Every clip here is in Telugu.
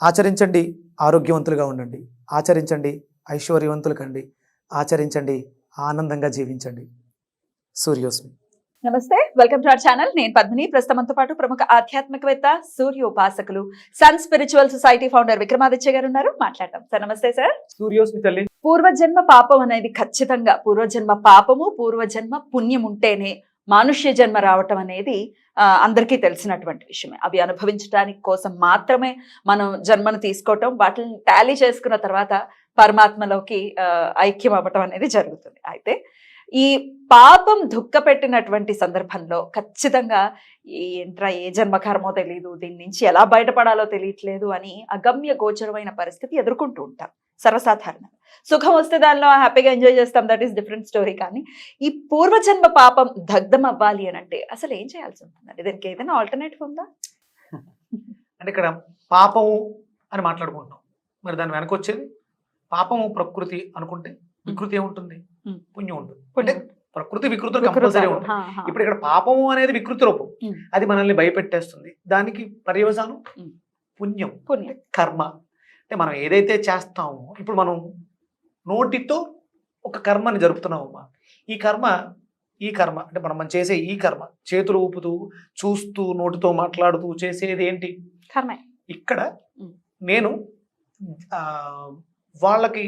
ఆచరించండి ఆరోగ్యవంతులుగా ఉండండి. ఆచరించండి ఐశ్వర్యవంతులు కండి ఆచరించండి ఆనందంగా జీవించండి. సూర్యోస్మి. నమస్తే వెల్కమ్ టు అవర్ ఛానల్. నేను పద్మిని. ప్రస్తుతంతో పాటు ప్రముఖ ఆధ్యాత్మికవేత్త సూర్య ఉపాసకులు sun spiritual society founder Vikramaditya garu ఉన్నారు. మాట్లాడటం సార్ నమస్తే సార్ సూర్యోస్మి తల్లి. పూర్వజన్మ పాపం అనేది ఖచ్చితంగా పూర్వజన్మ పాపము పూర్వజన్మ పుణ్యం ఉంటేనే మానుష్య జన్మ రావటం అనేది ఆ, అందరికీ తెలిసినటువంటి విషయమే. అవి అనుభవించడానికి కోసం మాత్రమే మనం జన్మను తీసుకోవటం వాటిని టాలీ చేసుకున్న తర్వాత పరమాత్మలోకి ఆ, ఐక్యం అవ్వటం అనేది జరుగుతుంది. అయితే ఈ పాపం దుఃఖపెట్టినటువంటి సందర్భంలో ఖచ్చితంగా ఈ ఏంట్రా ఏ జన్మకర్మో తెలియదు దీని నుంచి ఎలా బయటపడాలో తెలియట్లేదు అని అగమ్య గోచరమైన పరిస్థితి ఎదుర్కొంటూ ఉంటాం. సర్వసాధారణంగా సుఖం వస్తే దానిలో హ్యాపీగా ఎంజాయ్ చేస్తాం దట్ ఈస్ డిఫరెంట్ స్టోరీ కానీ ఈ పూర్వజన్మ పాపం దగ్ధం అవ్వాలి అని అంటే అసలు ఏం చేయాల్సి ఉంటుందండి? దీనికి ఏదైనా ఆల్టర్నేటివ్ ఉందా? అంటే ఇక్కడ పాపము అని మాట్లాడుకుంటాం మరి దాని వెనక వచ్చేది పాపము ప్రకృతి అనుకుంటే వికృతి ఏముంటుంది. పుణ్యం ఉంటుంది. అంటే. ప్రకృతి వికృతులు కంపల్సరీ ఉంటుంది. ఇప్పుడు ఇక్కడ పాపము అనేది వికృతి రూపం. అది మనల్ని భయపెట్టేస్తుంది. దానికి పర్యవసానం. పుణ్యం. పుణ్యం. కర్మ. అంటే మనం ఏదైతే చేస్తామో ఇప్పుడు మనం నోటితో ఒక కర్మని జరుపుతున్నామమ్మా. ఈ కర్మ ఈ కర్మ అంటే మనం మనం చేసే ఈ కర్మ చేతులు ఊపుతూ చూస్తూ నోటితో మాట్లాడుతూ చేసేది ఏంటి? కర్మే. ఇక్కడ. నేను వాళ్ళకి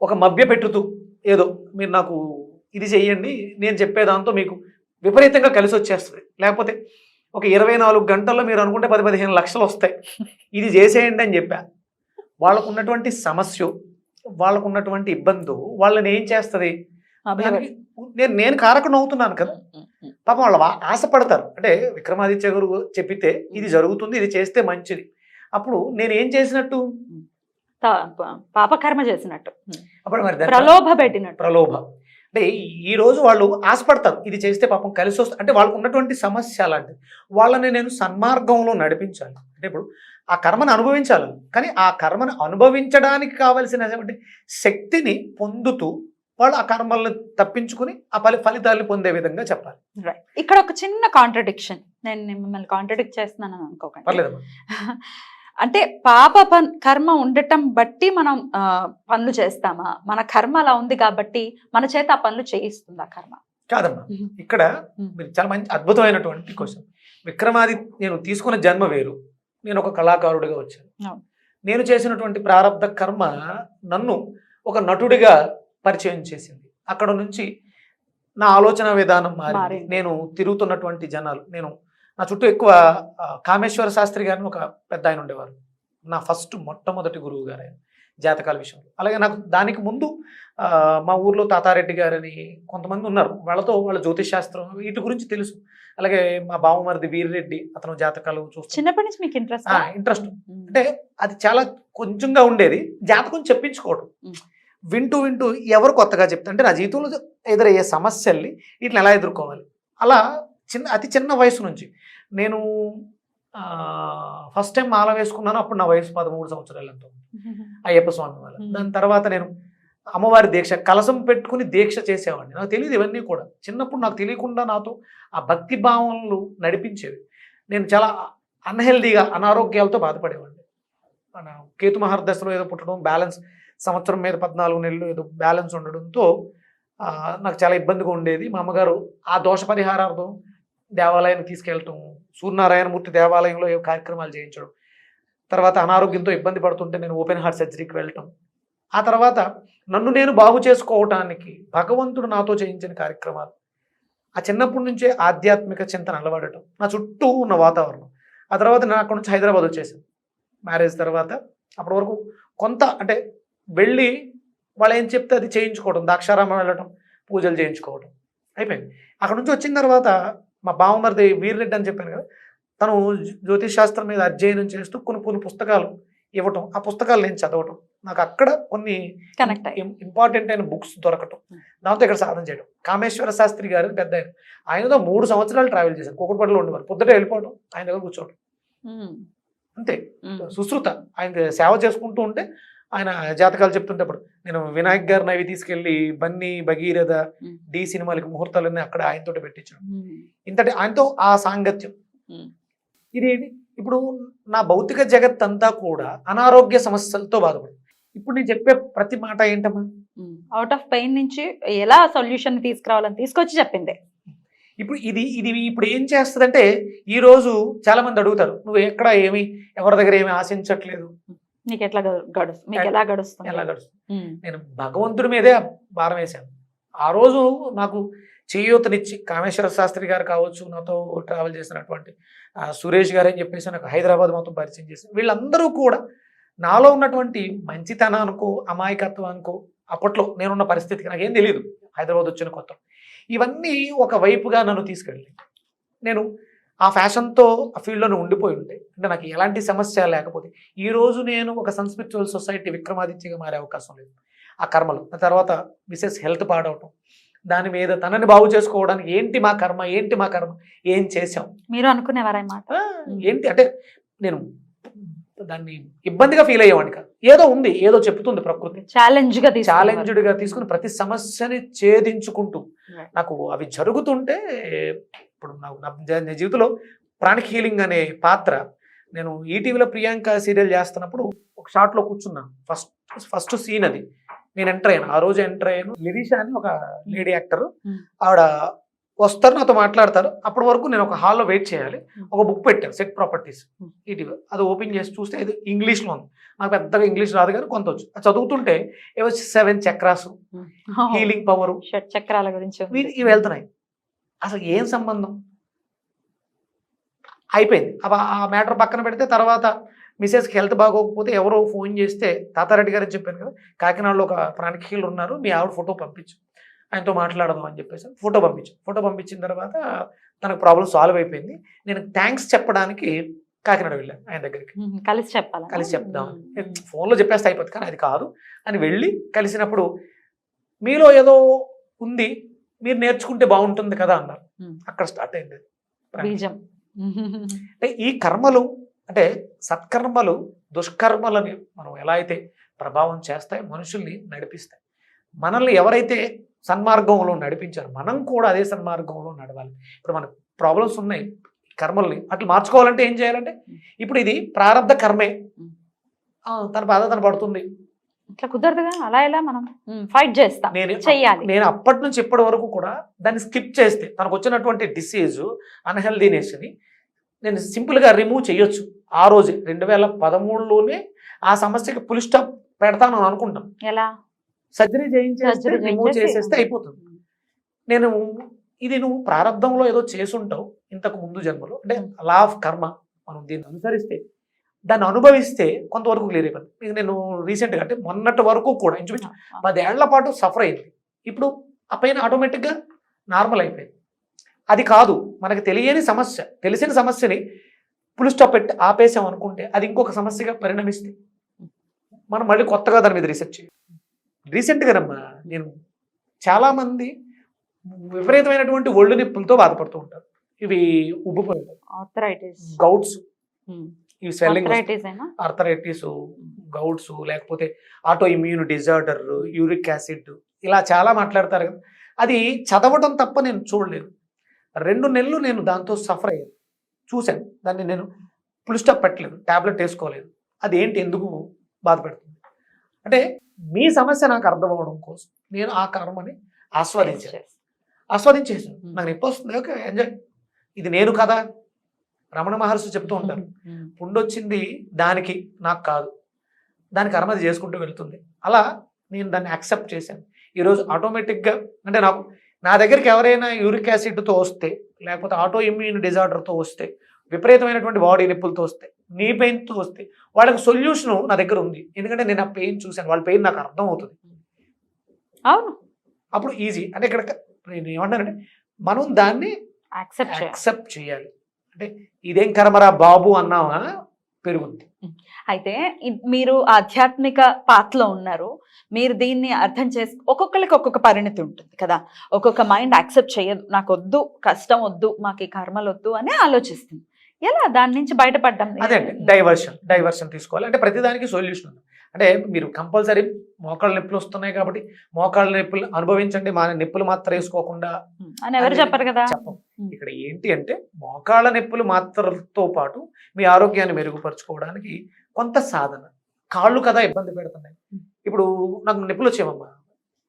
ఒక మభ్య పెట్టుతూ ఏదో మీరు నాకు ఇది చెయ్యండి నేను చెప్పే దాంతో మీకు విపరీతంగా కలిసి వచ్చేస్తుంది లేకపోతే ఒక ఇరవై నాలుగు గంటల్లో మీరు అనుకుంటే పది పదిహేను లక్షలు వస్తాయి. ఇది చేసేయండి అని చెప్పా. వాళ్ళకు ఉన్నటువంటి సమస్య వాళ్ళకు ఉన్నటువంటి ఇబ్బంది వాళ్ళని ఏం చేస్తుంది? నేను నేను కారకుడు అవుతున్నాను కదా. పాపం వాళ్ళు ఆశపడతారు. అంటే విక్రమాదిత్య గారు చెప్పితే ఇది జరుగుతుంది ఇది చేస్తే మంచిది. అప్పుడు నేను ఏం చేసినట్టు? పాపకర్మ చేసినట్టు. అప్పుడు మరి ప్రలోభ పెట్టినట్టు. ప్రలోభ. అంటే ఈ రోజు వాళ్ళు ఆశపడతారు ఇది చేస్తే పాపం కలిసి వస్తుంది అంటే వాళ్ళకు ఉన్నటువంటి సమస్య అలాంటిది వాళ్ళని నేను సన్మార్గంలో నడిపించాలి. అంటే ఇప్పుడు ఆ కర్మను అనుభవించాలి. కానీ ఆ కర్మను అనుభవించడానికి కావలసినటువంటి శక్తిని పొందుతూ వాళ్ళు ఆ కర్మల్ని తప్పించుకుని ఆ ఫలి ఫలితాలను పొందే విధంగా చెప్పాలి. ఇక్కడ ఒక చిన్న కాంట్రడిక్షన్ నేను మిమ్మల్ని కాంట్రడిక్ట్ చేస్తున్నాను అనుకోకండి. అంటే పాప కర్మ ఉండటం బట్టి మనం పనులు చేస్తామా? మన కర్మ అలా ఉంది కాబట్టి మన చేత ఆ పనులు చేయిస్తుంది కర్మ. కాదమ్మా. ఇక్కడ మీరు చాలా మంచి అద్భుతమైనటువంటి క్వశ్చన్. విక్రమాది నేను తీసుకున్న జన్మ వేరు. నేను ఒక కళాకారుడిగా వచ్చాను. నేను చేసినటువంటి ప్రారంధ కర్మ నన్ను ఒక నటుడిగా పరిచయం చేసింది. అక్కడ నుంచి నా ఆలోచన విధానం మారింది. నేను తిరుగుతున్నటువంటి జనాలు. నేను నా చుట్టూ ఎక్కువ కామేశ్వర శాస్త్రి గారిని ఒక పెద్ద ఆయన ఉండేవారు. నా ఫస్ట్ మొట్టమొదటి గురువు గారు ఆయన జాతకాల విషయంలో. అలాగే నాకు దానికి ముందు మా ఊర్లో తాతారెడ్డి గారని కొంతమంది ఉన్నారు. వాళ్ళతో వాళ్ళ జ్యోతిష్ శాస్త్రం వీటి గురించి తెలుసు. అలాగే మా బావమరిది వీర్రెడ్డి అతను జాతకాలు చూస్తూ చిన్నప్పటి నుంచి మీకు ఇంట్రెస్ట్ ఇంట్రెస్ట్ అంటే అది చాలా కొంచెంగా ఉండేది. జాతకం చెప్పించుకోవడం. వింటూ వింటూ ఎవరు కొత్తగా చెప్తా అంటే నా జీవితంలో ఎదురయ్యే సమస్యల్ని వీటిని ఎలా ఎదుర్కోవాలి? అలా చిన్న అతి చిన్న వయసు నుంచి. నేను ఫస్ట్ టైం మాల వేసుకున్నాను అప్పుడు నా వయసు పదమూడు సంవత్సరాలు ఎంతో అయ్యప్ప స్వామి వాళ్ళ మ్. దాని తర్వాత నేను అమ్మవారి దీక్ష కలసం పెట్టుకుని దీక్ష చేసేవాడిని. నాకు తెలియదు ఇవన్నీ కూడా. చిన్నప్పుడు నాకు తెలియకుండా నాతో ఆ భక్తి భావనలు నడిపించేవి. నేను చాలా అన్హెల్దీగా అనారోగ్యాలతో బాధపడేవాడిని. మన కేతు మహర్దశలో ఏదో పుట్టడం బ్యాలెన్స్ సంవత్సరం మీద పద్నాలుగు నెలలు ఏదో బ్యాలెన్స్ ఉండడంతో నాకు చాలా ఇబ్బందిగా ఉండేది. మా అమ్మగారు ఆ దోష పరిహారార్థం దేవాలయానికి తీసుకెళ్ళటం సూర్యనారాయణమూర్తి దేవాలయంలో ఏ కార్యక్రమాలు చేయించడం తర్వాత అనారోగ్యంతో ఇబ్బంది పడుతుంటే నేను ఓపెన్ హార్ట్ సర్జరీకి వెళ్ళటం. ఆ తర్వాత నన్ను నేను బాగు చేసుకోవటానికి భగవంతుడు నాతో చేయించిన కార్యక్రమాలు. ఆ చిన్నప్పటి నుంచే ఆధ్యాత్మిక చింతన అలవాడటం నా చుట్టూ ఉన్న వాతావరణం. ఆ తర్వాత నేను అక్కడ నుంచి హైదరాబాద్ వచ్చేసాను. మ్యారేజ్ తర్వాత అప్పటి వరకు కొంత అంటే వెళ్ళి వాళ్ళు ఏం చెప్తే అది చేయించుకోవడం దాక్షారామం వెళ్ళటం పూజలు చేయించుకోవడం అయిపోయింది. అక్కడ నుంచి వచ్చిన తర్వాత మా బావమరిది వీర్రెడ్డి అని చెప్పాను కదా తను జ్యోతిష్ శాస్త్రం మీద అధ్యయనం చేస్తూ కొన్ని కొన్ని పుస్తకాలు ఇవ్వటం ఆ పుస్తకాలు నేను చదవటం నాకు అక్కడ కొన్ని కనెక్ట్ ఇంపార్టెంట్ అయిన బుక్స్ దొరకటం Hmm. దాంతో ఇక్కడ సాధన చేయడం కామేశ్వర శాస్త్రి గారు పెద్ద ఆయన. ఆయనతో మూడు సంవత్సరాలు ట్రావెల్ చేశాను కుక్కడపల్లిలో ఉండేవారు. పొద్దుట వెళ్ళిపోవడం ఆయన దగ్గర కూర్చోవడం ఉమ్, అంతే. ఉమ్, సుశ్రుత ఆయన సేవ చేసుకుంటూ ఉంటే ఆయన జాతకాలు చెప్తుంటప్పుడు నేను వినాయక్ గారిని అవి తీసుకెళ్ళి బన్నీ భగీరథ. డి సినిమాలకి ముహూర్తాలన్నీ అక్కడ ఆయనతో పెట్టించాను ఇంతటి ఆయనతో ఆ సాంగత్యం. ఇదేంటి? ఇప్పుడు నా భౌతిక జగత్ అంతా కూడా అనారోగ్య సమస్యలతో బాధపడింది ఇప్పుడు నేను చెప్పే ప్రతి మాట ఏంటమ్మా? అవుట్ ఆఫ్ పెయిన్ నుంచి ఎలా సొల్యూషన్ తీసుకురావాలని తీసుకొచ్చి చెప్పింది. ఇప్పుడు ఇది ఇది ఇప్పుడు ఏం చేస్తుందంటే ఈ రోజు చాలా మంది అడుగుతారు నువ్వు ఎక్కడ ఏమి ఎవరి దగ్గర ఏమి ఆశించట్లేదు? నీకు ఎట్లా గడు- గడుస్తు మీకు ఎలా గడుస్తుంది? ఎలా గడుస్తుంది నేను భగవంతుడి మీదే భారం వేశాను. ఆ రోజు నాకు చేయూతనిచ్చి కామేశ్వర శాస్త్రి గారు కావచ్చు నాతో ట్రావెల్ చేసినటువంటి ఆ, సురేష్ గారు అని చెప్పేసి నాకు హైదరాబాద్ మొత్తం పరిచయం చేసి వీళ్ళందరూ కూడా నాలో ఉన్నటువంటి మంచితనానికో అమాయకత్వానికో అప్పట్లో నేనున్న పరిస్థితికి నాకేం తెలియదు హైదరాబాద్ వచ్చిన కొత్త. ఇవన్నీ ఒక వైపుగా నన్ను తీసుకెళ్ళి నేను ఆ ఫ్యాషన్తో ఆ ఫీల్డ్లోనే ఉండిపోయి ఉంటే అంటే నాకు ఎలాంటి సమస్య లేకపోతే ఈ రోజు నేను ఒక సన్స్పిరిచువల్ సొసైటీ విక్రమాదిత్యగా మారే అవకాశం లేదు. ఆ కర్మలు ఆ తర్వాత మిసెస్ హెల్త్ పాడవటం దాని మీద తనని బాగు చేసుకోవడానికి ఏంటి మా కర్మ ఏంటి మా కర్మ ఏం చేసాం మీరు అనుకునేవారా ఈ మాట? ఆ, ఏంటి అంటే నేను దాన్ని ఇబ్బందిగా ఫీల్ అయ్యేవాడిని కాదు. ఏదో ఉంది ఏదో చెప్తుంది ప్రకృతి. ఛాలెంజ్గా. ఛాలెంజ్డ్గా తీసుకుని ప్రతి సమస్యని ఛేదించుకుంటూ. నాకు అవి జరుగుతుంటే ఇప్పుడు నాకు నా జీవితంలో ప్రాణిక్ హీలింగ్ అనే పాత్ర. నేను ఈటీవీలో ప్రియాంక సీరియల్ చేస్తున్నప్పుడు ఒక షాట్లో కూర్చున్నాను ఫస్ట్ ఫస్ట్ సీన్ అది. నేను ఎంటర్ అయ్యాను. ఆ రోజు ఎంటర్ అయ్యాను. లిరీషా అని ఒక లేడీ యాక్టర్. ఆవిడ వస్తారు నాతో మాట్లాడతారు. అప్పటి వరకు నేను ఒక హాల్లో వెయిట్ చేయాలి. ఒక బుక్ పెట్టాను సెట్ ప్రాపర్టీస్. ఈటీవీ. అది ఓపెన్ చేసి చూస్తే ఇది ఇంగ్లీష్లో ఉంది. నాకు పెద్దగా ఇంగ్లీష్ రాదు కానీ కొంత వచ్చు. అది చదువుతుంటే ఏవో సెవెన్ చక్రాసు. Healing power. చక్రాల గురించి. ఇవి వెళ్తున్నాయి. అసలు ఏం సంబంధం? అయిపోయింది. ఆ మ్యాటర్ పక్కన పెడితే తర్వాత మిసెస్కి హెల్త్ బాగోకపోతే ఎవరో ఫోన్ చేస్తే తాతారెడ్డి గారు చెప్పాను కదా కాకినాడలో ఒక ప్రాణిక్ హీల్ ఉన్నారు మీ ఆవిడ ఫోటో పంపించు. ఆయనతో మాట్లాడదాం అని చెప్పేసి ఫోటో పంపించు. ఫోటో పంపించిన తర్వాత తనకు ప్రాబ్లం సాల్వ్ అయిపోయింది. నేను థ్యాంక్స్ చెప్పడానికి కాకినాడ వెళ్ళాను ఆయన దగ్గరికి. కలిసి చెప్పాలా? కలిసి చెప్దాం. ఫోన్లో చెప్పేస్తే అయిపోతుంది కానీ అది కాదు. అని వెళ్ళి కలిసినప్పుడు మీలో ఏదో ఉంది మీరు నేర్చుకుంటే బాగుంటుంది కదా అన్నారు. అక్కడ స్టార్ట్ అయింది. బీజం. అంటే ఈ కర్మలు అంటే సత్కర్మలు దుష్కర్మలని మనం ఎలా అయితే ప్రభావం చేస్తాయి మనుషుల్ని నడిపిస్తాయి. మనల్ని ఎవరైతే సన్మార్గంలో నడిపించారు మనం కూడా అదే సన్మార్గంలో నడవాలి. ఇప్పుడు మనకు ప్రాబ్లమ్స్ ఉన్నాయి కర్మల్ని అట్లా మార్చుకోవాలంటే ఏం చేయాలంటే ఇప్పుడు ఇది ప్రారంధ కర్మే. తన బాధ తన పడుతుంది. ఇట్లా కుదరదుగా అలా ఎలా మనం ఫైట్ చేస్తాం నేను చెయ్యాలి నేను అప్పటి నుంచి ఇప్పటి వరకు కూడా దాన్ని స్కిప్ చేస్తే తనకు వచ్చినటువంటి డిసీజ్ అన్హెల్దీనెస్ని నేను సింపుల్గా రిమూవ్ చేయొచ్చు. ఆ రోజు రెండు వేల పదమూడులోనే ఆ సమస్యకి పులి స్టాప్ పెడతాను అని అనుకుంటాం. ఎలా? సర్జరీ చేయించేస్తే రిమూవ్ చేసేస్తే అయిపోతుంది. నేను ఇది నువ్వు ప్రారంభంలో ఏదో చేసుంటావు ఇంతకు ముందు జన్మలో. అంటే లా ఆఫ్ కర్మ మనం దీన్ని అనుసరిస్తే దాన్ని అనుభవిస్తే కొంతవరకు క్లియర్ అయిపోయింది ఇక నేను రీసెంట్గా అంటే మొన్నటి వరకు కూడా ఇంచుమించు పదేళ్ళ పాటు సఫర్ అయింది. ఇప్పుడు ఆ పైన ఆటోమేటిక్గా నార్మల్ అయిపోయింది. అది కాదు మనకి తెలియని సమస్య తెలిసిన సమస్యని పులి స్టాప్ పెట్టి ఆపేసాం అనుకుంటే అది ఇంకొక సమస్యగా పరిణమిస్తే మనం మళ్ళీ కొత్తగా దాని మీద రీసెర్చ్ చేయాలి. రీసెంట్గానమ్మా నేను చాలామంది విపరీతమైనటువంటి ఒళ్ళు నొప్పులతో బాధపడుతూ ఉంటారు. ఇవి ఉబ్బిపోయి ఆర్థరైటిస్ గౌట్స్ ఇవి స్వెల్లింగ్ ఆర్థరైటిస్ గౌట్స్ లేకపోతే autoimmune disorder uric acid ఇలా చాలా మాట్లాడతారు. కదా అది చదవటం తప్ప నేను చూడలేదు. రెండు నెలలు నేను దాంతో సఫర్ అయ్యాను. చూశాను. దాన్ని నేను ఫుల్ స్టాప్ పెట్టలేదు. ట్యాబ్లెట్ వేసుకోలేదు. అది ఏంటి? ఎందుకు బాధపెడుతుంది? అంటే మీ సమస్య నాకు అర్థం అవ్వడం కోసం నేను ఆ కర్మని ఆస్వాదించాను. ఆస్వాదించేసాను నాకు నొప్పి వస్తుంది. ఓకే ఎంజాయ్ ఇది నేను కదా. రమణ మహర్షి చెప్తూ ఉంటారు పుండొచ్చింది దానికి నాకు కాదు. దాని కర్మ అది చేసుకుంటూ వెళ్తుంది. అలా నేను దాన్ని యాక్సెప్ట్ చేశాను. ఈరోజు ఆటోమేటిక్గా అంటే నాకు నా దగ్గరికి ఎవరైనా యూరిక్ యాసిడ్తో వస్తే లేకపోతే ఆటో ఇమ్యూన్ డిజార్డర్తో వస్తే విపరీతమైనటువంటి బాడీ నొప్పులతో వస్తే నీ పెయిన్తో వస్తే వాళ్ళకి సొల్యూషన్ నా దగ్గర ఉంది. ఎందుకంటే నేను ఆ పెయిన్ చూశాను. వాళ్ళ పెయిన్ నాకు అర్థం అవుతుంది. అవును. అప్పుడు ఈజీ. అంటే ఇక్కడ నేను ఏమంటానంటే మనం దాన్ని యాక్సెప్ట్ యాక్సెప్ట్ చేయాలి. అంటే ఇదేం కర్మరా బాబు అన్నావా? పెరుగుద్ది. అయితే మీరు ఆధ్యాత్మిక పాత్రలో ఉన్నారు. మీరు దీన్ని అర్థం చేసి ఒక్కొక్కరికి ఒక్కొక్క పరిణితి ఉంటుంది కదా. ఒక్కొక్క మైండ్ యాక్సెప్ట్ చేయదు. నాకు వద్దు కష్టం వద్దు మాకు ఈ కర్మలు వద్దు అని ఆలోచిస్తుంది. ఎలా? దాని నుంచి బయటపడ్డాం అదే అండి. డైవర్షన్ డైవర్షన్ తీసుకోవాలి. అంటే ప్రతిదానికి సొల్యూషన్ ఉంది. అంటే మీరు కంపల్సరీ మోకాళ్ళ నొప్పులు వస్తున్నాయి కాబట్టి మోకాళ్ళ నొప్పులు అనుభవించండి మా నొప్పులు మాత్రం వేసుకోకుండా అని ఎవరు చెప్పరు కదా? చెప్పం. ఇక్కడ ఏంటి అంటే మోకాళ్ళ నొప్పులు మాత్రలతో పాటు మీ ఆరోగ్యాన్ని మెరుగుపరచుకోవడానికి కొంత సాధన. కాళ్ళు కదా ఇబ్బంది పెడుతున్నాయి. ఇప్పుడు నాకు నొప్పులు వచ్చేవమ్మా.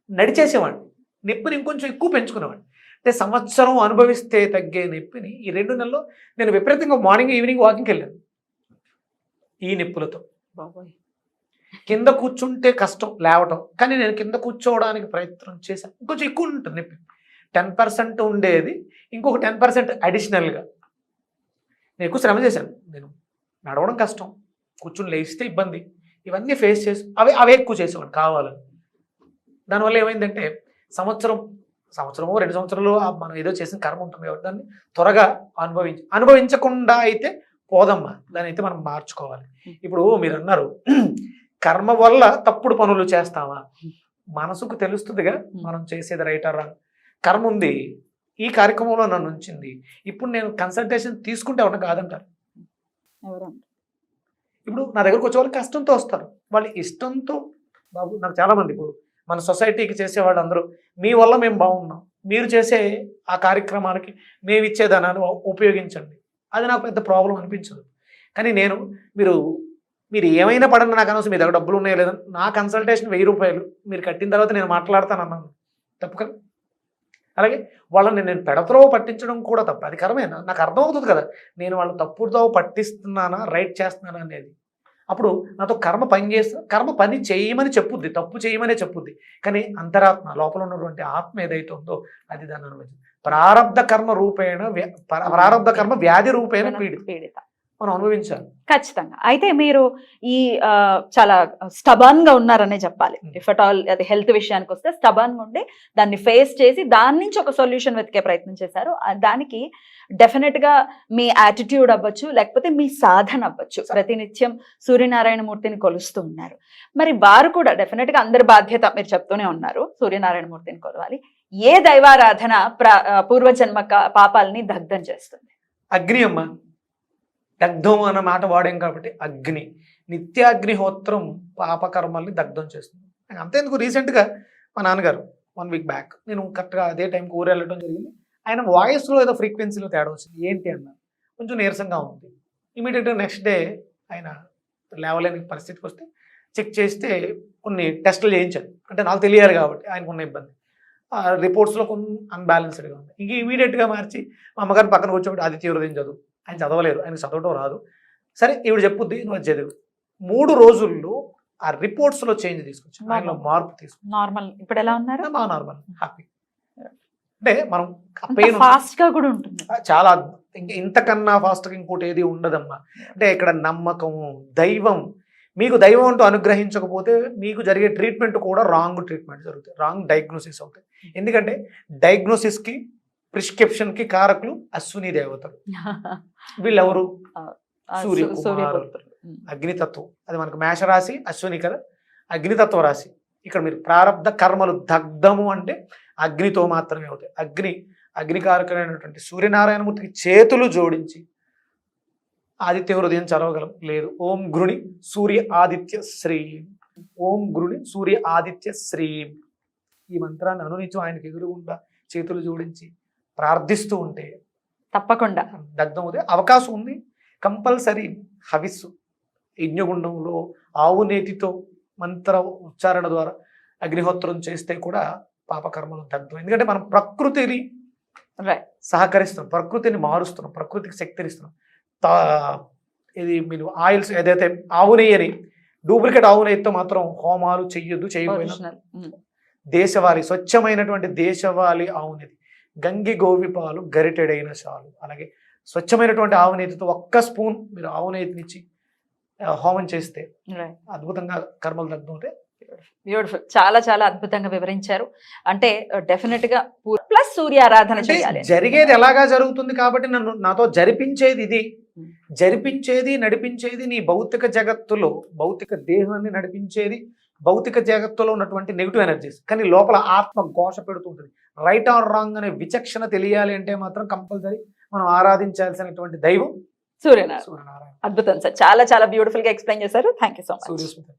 నడిచేసేవాడిని. నొప్పిని ఇంకొంచెం ఎక్కువ పెంచుకునేవాడిని. అంటే సంవత్సరం అనుభవిస్తే తగ్గే నొప్పిని ఈ రెండు నెలల్లో నేను విపరీతంగా మార్నింగ్ ఈవినింగ్ వాకింగ్కి వెళ్ళాను. ఈ నొప్పులతో. బాబోయ్. కింద కూర్చుంటే కష్టం లేవటం. కానీ నేను కింద కూర్చోవడానికి ప్రయత్నం చేశాను. ఇంకొంచెం ఎక్కువ ఉంటుంది. నొప్పి టెన్ పర్సెంట్ ఉండేది. ఇంకొక టెన్ పర్సెంట్ అడిషనల్గా. నేను ఎక్కువ శ్రమ చేశాను. నేను నడవడం కష్టం. కూర్చుని లేస్తే ఇబ్బంది. ఇవన్నీ ఫేస్ చేసి అవే అవే ఎక్కువ చేసేవాడిని కావాలని. దానివల్ల ఏమైందంటే సంవత్సరం సంవత్సరమో రెండు సంవత్సరాలు మనం ఏదో చేసిన కర్మ ఉంటుంది కాబట్టి దాన్ని త్వరగా అనుభవించి అనుభవించకుండా అయితే పోదమ్మా. దాన్ని అయితే మనం మార్చుకోవాలి. ఇప్పుడు మీరు అన్నారు కర్మ వల్ల తప్పుడు పనులు చేస్తామా మనసుకు తెలుస్తుందిగా మనం చేసేది రైట్ రాంగ్? కర్మ ఉంది. ఈ కార్యక్రమంలో నన్ను ఉంచింది. ఇప్పుడు నేను కన్సల్టేషన్ తీసుకుంటే ఎవరిని కాదంటారు? ఇప్పుడు నా దగ్గరకు వచ్చే వాళ్ళు కష్టంతో వస్తారు. వాళ్ళు ఇష్టంతో బాబు నాకు చాలా మంది ఇప్పుడు మన సొసైటీకి చేసే వాళ్ళు అందరూ మీ వల్ల మేము బాగున్నాం. మీరు చేసే ఆ కార్యక్రమానికి మేము ఇచ్చే ధనాన్ని ఉపయోగించండి. అది నాకు పెద్ద ప్రాబ్లం అనిపించదు. కానీ నేను మీరు మీరు ఏమైనా పడండి నాకు అనవసరం మీ దగ్గర డబ్బులు ఉన్నాయో లేదా? నా కన్సల్టేషన్ వెయ్యి రూపాయలు. మీరు కట్టిన తర్వాత నేను మాట్లాడతాను అన్నాను. తప్పు కదా అలాగే వాళ్ళని నేను పెడత్రో పట్టించడం కూడా తప్పు. అది కరమే నాకు అర్థమవుతుంది కదా. నేను వాళ్ళ తప్పుతో పట్టిస్తున్నానా రైట్ చేస్తున్నానా అనేది. అప్పుడు నాతో కర్మ పని చేస్తా కర్మ పని చేయమని చెప్పుద్ది తప్పు చేయమనే చెప్పుద్ది. కానీ అంతరాత్మ లోపల ఉన్నటువంటి ఆత్మ ఏదైతే ఉందో అది దాన్ని అనుభవించింది ప్రారంధ కర్మ రూపేణ ప్రారంధ కర్మ వ్యాధి రూపేణ పీడిత. మనం అనుభవించాలి. ఖచ్చితంగా. అయితే మీరు ఈ చాలా స్టబర్న్గా ఉన్నారనే చెప్పాలి. ఇఫ్ అట్ ఆల్ అది హెల్త్ విషయానికి వస్తే స్టబర్న్గా ఉండి దాన్ని ఫేస్ చేసి దాని నుంచి ఒక సొల్యూషన్ వెతికే ప్రయత్నం చేశారు. దానికి డెఫినెట్గా మీ యాటిట్యూడ్ అవ్వచ్చు లేకపోతే మీ సాధన అవ్వచ్చు. ప్రతినిత్యం సూర్యనారాయణ మూర్తిని కొలుస్తూ ఉన్నారు. మరి వారు కూడా డెఫినెట్గా అందరి బాధ్యత మీరు చెప్తూనే ఉన్నారు. సూర్యనారాయణ మూర్తిని కొలవాలి. ఏ దైవారాధన పూర్వజన్మ పాపాలని దగ్ధం చేస్తుంది? అగ్ని అమ్మ దగ్ధం అన్న మాట వాడాం కాబట్టి అగ్ని. నిత్యాగ్నిహోత్రం పాపకర్మల్ని దగ్ధం చేస్తుంది. అంతేందుకు రీసెంట్గా మా నాన్నగారు వన్ వీక్ బ్యాక్ నేను కరెక్ట్గా అదే టైంకి ఊరు వెళ్ళడం జరిగింది. ఆయన వాయిస్లో ఏదో ఫ్రీక్వెన్సీలో తేడా వచ్చింది. ఏంటి అన్న? కొంచెం నీరసంగా ఉంది. ఇమీడియట్గా నెక్స్ట్ డే ఆయన లేవలేని పరిస్థితికి వస్తే చెక్ చేస్తే కొన్ని టెస్టులు చేయించాను అంటే నాకు తెలియాలి కాబట్టి ఆయనకు ఉన్న ఇబ్బంది. ఆ రిపోర్ట్స్లో కొన్ని అన్బ్యాలెన్స్డ్గా ఉంది. ఇంక ఇమీడియట్గా మార్చి మా అమ్మగారిని పక్కన కూర్చోబెట్టి అది హృదయం చదువు. ఆయన చదవలేరు ఆయనకు చదవడం రాదు. సరే ఈవిడ చెప్పుద్ది నువ్వు చదువు. మూడు రోజుల్లో ఆ రిపోర్ట్స్లో చేంజ్ తీసుకొచ్చి ఆయనలో మార్పు తీసుకొచ్చి. నార్మల్ ఇప్పుడు ఎలా ఉన్నారు? మా నార్మల్ హ్యాపీ అంటే మనం పెయిన్ ఫాస్ట్గా కూడా ఉంటుంది. చాలా. ఇంక ఇంతకన్నా ఫాస్ట్గా ఇంకోటి ఏది ఉండదమ్మా. అంటే ఇక్కడ నమ్మకము దైవం. మీకు దైవం అంటూ అనుగ్రహించకపోతే మీకు జరిగే ట్రీట్మెంట్ కూడా రాంగ్ ట్రీట్మెంట్ జరుగుతాయి. రాంగ్ డయాగ్నోసిస్ అవుతాయి. ఎందుకంటే డయాగ్నోసిస్కి ప్రిస్క్రిప్షన్కి కారకులు అశ్విని దేవతలు వీళ్ళెవరు? సూర్య. అగ్నితత్వం. అది మనకు మేషరాశి అశ్విని కదా. అగ్నితత్వ రాశి. ఇక్కడ మీరు ప్రారంధ కర్మలు దగ్ధము అంటే అగ్నితో మాత్రమే అవుతాయి. అగ్ని అగ్నికారకులైనటువంటి సూర్యనారాయణమూర్తికి చేతులు జోడించి ఆదిత్య హృదయం చదవగలం. లేదు. ఓం గురుని సూర్య ఆదిత్య శ్రీ. ఓం గురుని సూర్య ఆదిత్య శ్రీ. ఈ మంత్రాన్ని అనునిత్యం ఆయనకి ఎదురుగుండా చేతులు జోడించి ప్రార్థిస్తూ ఉంటే తప్పకుండా. దగ్ధం అవకాశం ఉంది. కంపల్సరీ హవిస్సు. యజ్ఞగుండంలో ఆవు నేతితో మంత్ర ఉచ్చారణ ద్వారా అగ్నిహోత్రం చేస్తే కూడా పాపకర్మలు దగ్ధం. ఎందుకంటే మనం ప్రకృతిని. సహకరిస్తున్నాం. ప్రకృతిని మారుస్తున్నాం. ప్రకృతికి శక్తిని ఇస్తున్నాం తా ఇది మీరు ఆయిల్స్ ఏదైతే ఆవు నెయ్యని డూప్లికేట్ ఆవు నెయ్యితో మాత్రం హోమాలు చెయ్యొద్దు చేయకపోయినా ఉమ్. దేశవాళి స్వచ్ఛమైనటువంటి దేశవాళి ఆవు నెయ్యి. గంగి గోవి పాలు గరిటెడైన చాలు. అలాగే స్వచ్ఛమైనటువంటి ఆవు నెయ్యితో ఒక్క స్పూన్ మీరు ఆవు నెయ్యినిచ్చి ఆ, హోమం చేస్తే. అద్భుతంగా కర్మలు తగ్గుతుంటే బ్యూటిఫుల్ చాలా చాలా అద్భుతంగా వివరించారు. అంటే డెఫినెట్గా ప్లస్ సూర్యారాధన అంటే చేయాలి. జరిగేది ఎలాగా జరుగుతుంది కాబట్టి నన్ను నాతో జరిపించేది ఇది. Hmm. జరిపించేది నడిపించేది నీ భౌతిక జగత్తులో భౌతిక దేహాన్ని నడిపించేది భౌతిక జగత్తులో ఉన్నటువంటి నెగిటివ్ ఎనర్జీస్ కానీ లోపల ఆత్మ ఘోష పెడుతుంటుంది రైట్ ఆర్ రాంగ్ అనే విచక్షణ తెలియాలి అంటే మాత్రం కంపల్సరీ మనం ఆరాధించాల్సినటువంటి దైవం సూర్యనారాయణ. సూర్యనారాయణ. అద్భుతం సార్. చాలా చాలా బ్యూటిఫుల్గా ఎక్స్ప్లెయిన్ చేశారు. Thank you so much